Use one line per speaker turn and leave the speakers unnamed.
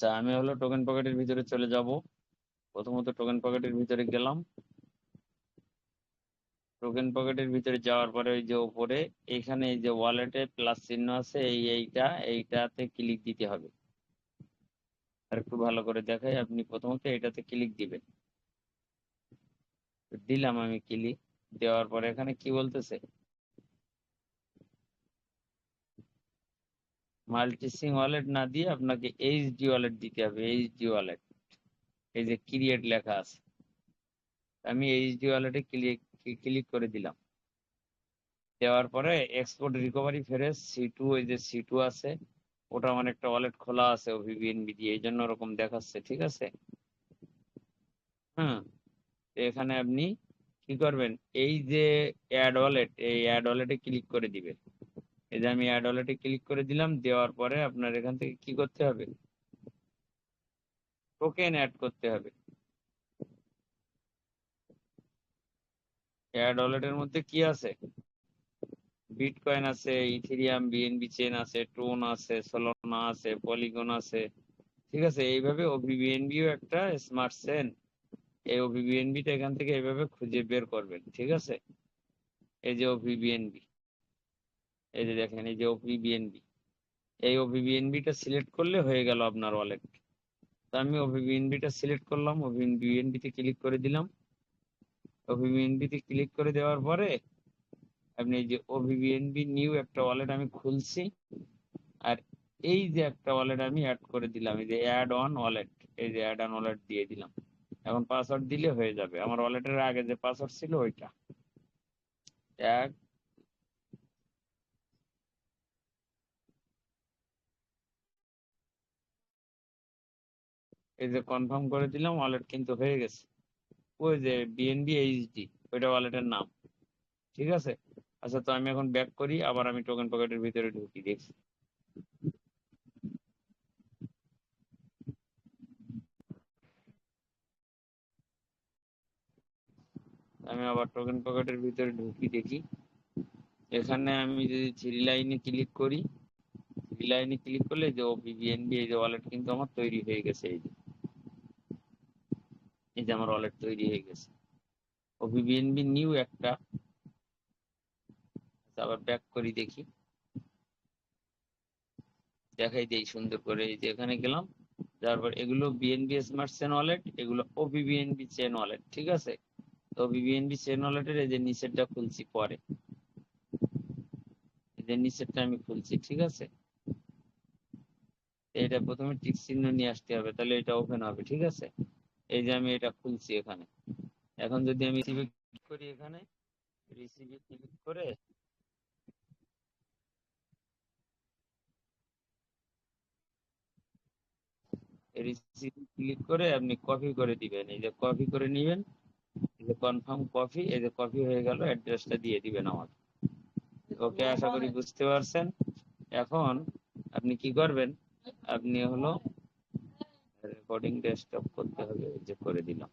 আচ্ছা আমি হলো টোকেন পকেটের ভিতরে চলে যাব। প্রথমত টোকেন পকেটের ভিতরে গেলাম। টোকেন পকেটের ভিতরে যাওয়ার পরে ওই যে উপরে এখানে এই যে ওয়ালেটে প্লাস চিহ্ন আছে, এই এইটা, এইটাতে ক্লিক দিতে হবে। আর একটু ভালো করে দেখাই, আপনি প্রথমত এটাতে ক্লিক দিবেন। দিলাম আমি ক্লিক দেওয়ার পরে এখানে কি বলতেছে? মাল্টিসিং ওয়ালেট না দিয়ে আপনাকে এইচডি ওয়ালেট দিতে হবে এইচডি ওয়ালেট এই যে ক্রিয়েট লেখা আছে। আমি এইচডি ওয়ালেটে ক্লিক ক্লিক করে দিলাম। দেওয়ার পরে export recovery phrase C two ওই যে সি টু আছে ওটা আমার একটা ওয়ালেট খোলা আছে ওভিবিএনবি দিয়ে এই জন্য ওরকম দেখাচ্ছে, ঠিক আছে? হ্যাঁ এখানে আপনি কি করবেন? এই যে অ্যাড ওয়ালেট এই অ্যাড ওয়ালেটে ক্লিক করে দিবেন। এই যে আমি অ্যাড ওয়ালেটে ক্লিক করে দিলাম, দেওয়ার পরে আপনার এখান থেকে কি করতে হবে? টোকেন অ্যাড করতে হবে। অ্যাড ওয়ালেটের মধ্যে কি আছে? বিটকয়েন আছে ইথেরিয়াম বিএনবি চেন আছে টোন আছে সোলোনা আছে পলিগন আছে। ঠিক আছে, এইভাবে ওভিবিএনবিও একটা স্মার্ট চেন এই ওভিবিএনবিটা এখান থেকে এইভাবে খুঁজে বের করবেন, ঠিক আছে? এই যে ওভিবিএনবি এই যে দেখেন, এই যে ওভিবিএনবি এই ওভিবিএনবিটা সিলেক্ট করলে হয়ে গেল আপনার ওয়ালেট তো আমি ওভিবিএনবিটা সিলেক্ট করলাম ওভিবিএনবিতে ক্লিক করে দিলাম। ওভিবিএনবিতে ক্লিক করে দেওয়ার পরে আপনি এই যে ওভিবিএনবি নিউ একটা ওয়ালেট আমি খুলছি, আর এই যে একটা ওয়ালেট আমি অ্যাড করে দিলাম, এই যে অ্যাড অন ওয়ালেট এই যে অ্যাড অন ওয়ালেট দিয়ে দিলাম। এখন পাসওয়ার্ড দিলে হয়ে যাবে। আমার ওয়ালেটের আগে যে পাসওয়ার্ড ছিল ওইটা। এক এই যে কনফার্ম করে দিলাম ওয়ালেট কিন্তু হয়ে গেছে। ওই যে বিএনবি এইচডি ওইটা ওয়ালেটের নাম। ঠিক আছে? আচ্ছা তো আমি এখন ব্যাক করি, আবার আমি টোকেন পকেটের ভিতরে ঢুকি, দেখছি। আমি আবার টোকেন পকেটের ভিতরে ঢুকি, দেখি। এখানে আমি যদি থ্রি লাইনে ক্লিক করি থ্রি লাইনে ক্লিক করলে যে ও ওপিবিএনবি এই যে ওয়ালেট কিন্তু আমার তৈরি হয়ে গেছে, এই যে। এই যে আমার ওয়ালেট তৈরি হয়ে গেছে। ওপিবিএনবি নিউ একটা। আচ্ছা, আবার ব্যাক করি দেখি। দেখাই দেই সুন্দর করে। এই যে এখানে গেলাম তারপর এগুলো বিএনবি স্মার্ট চেন ওয়ালেট এগুলো ওবিবিএনবি চেন ওয়ালেট ঠিক আছে? তো বিবিএনবি চেন ওয়ালেটের এই যে নিচেরটা খুলছি পরে। এই যে নিচেরটা আমি খুলছি ঠিক আছে? এটা প্রথমে টিক চিহ্ন নিয়ে আসতে হবে তাহলে এটা ওপেন হবে ঠিক আছে? এই যে আমি এটা খুলছি এখানে। এখন যদি আমি রিসিভে ক্লিক করি এখানে রিসিভে ক্লিক করে রিসিভে ক্লিক করে আপনি কপি করে দিবেন। এই যে কপি করে নিবেন, এই যে কনফার্ম কপি এই যে কপি হয়ে গেল অ্যাড্রেসটা দিয়ে দিবেন আমাকে। ওকে আশা করি বুঝতে পারছেন? এখন আপনি কি করবেন? আপনি হলো রেকর্ডিং ডেস্কটপ করতে হবে যে করে দিলাম।